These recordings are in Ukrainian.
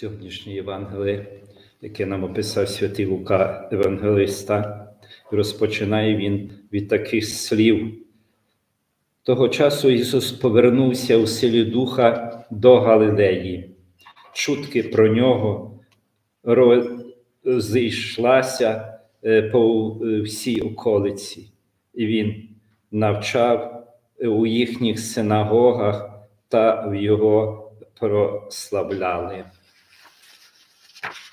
Сьогоднішнє Євангеліє, яке нам описав святий Лука Евангелиста, розпочинає він від таких слів. Того часу Ісус повернувся у силі Духа до Галилеї. Чутки про нього розійшлася е, по е, всій околиці, і Він навчав у їхніх синагогах та в його прославляли.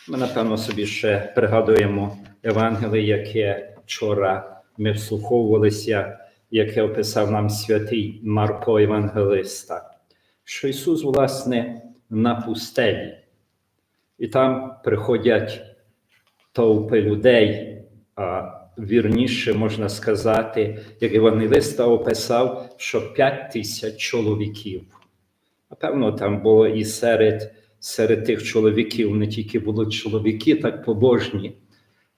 Ми, напевно, собі ще пригадуємо Євангеліє, яке вчора ми вслуховувалися, яке описав нам святий Марко Євангелиста, що Ісус, власне, на пустелі, і там приходять товпи людей, а вірніше можна сказати, як Євангелиста описав, що п'ять тисяч чоловіків. Напевно, там було і серед серед тих чоловіків не тільки були чоловіки так побожні,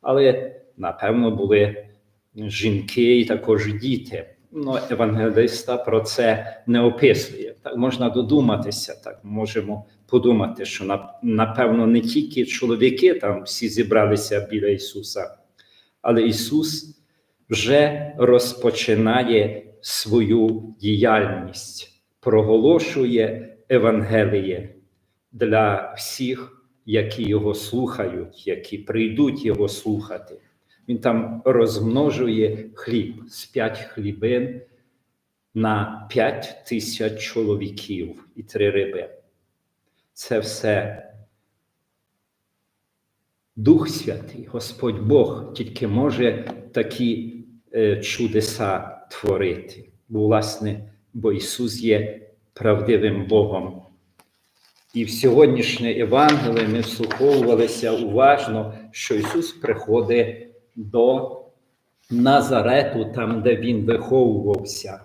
але, напевно, були жінки і також діти. Ну, Евангелиста про це не описує. Так можна додуматися, так можемо подумати, що напевно не тільки чоловіки там всі зібралися біля Ісуса, але Ісус вже розпочинає свою діяльність, проголошує Евангеліє для всіх, які його слухають, які прийдуть його слухати. Він там розмножує хліб з п'ять хлібин на п'ять тисяч чоловіків і три риби. Це все Дух Святий, Господь Бог тільки може такі е, чудеса творити. Бо, власне, бо Ісус є правдивим Богом. І в сьогоднішнє Євангеліє ми вслуховувалися уважно, що Ісус приходить до Назарету, там, де Він виховувався,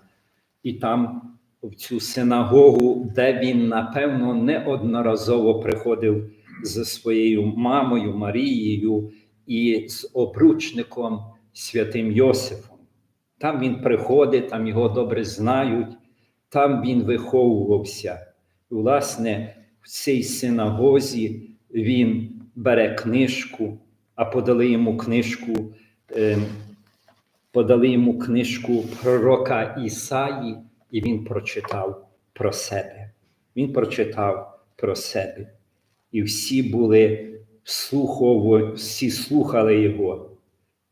і там в цю синагогу, де він, напевно, неодноразово приходив зі своєю мамою Марією і з обручником святим Йосифом. Там він приходить, там його добре знають, там він виховувався. Власне, в цій синагозі він бере книжку, а подали йому книжку, е, подали йому книжку пророка Ісаї, і він прочитав про себе. Він прочитав про себе. І всі були слухово, всі слухали його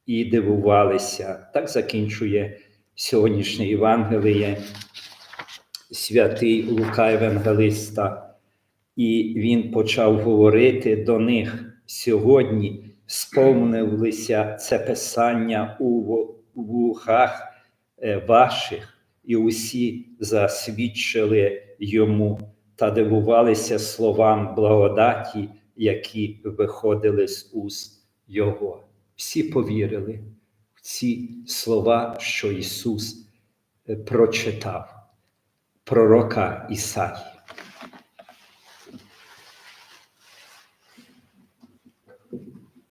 і дивувалися. Так закінчує сьогоднішнє Євангеліє, святий Лука Евангелиста. І він почав говорити до них сьогодні, сповнилися це писання у вухах ваших, і усі засвідчили йому та дивувалися словам благодаті, які виходили з уст Його. Всі повірили в ці слова, що Ісус прочитав, пророка Ісаї.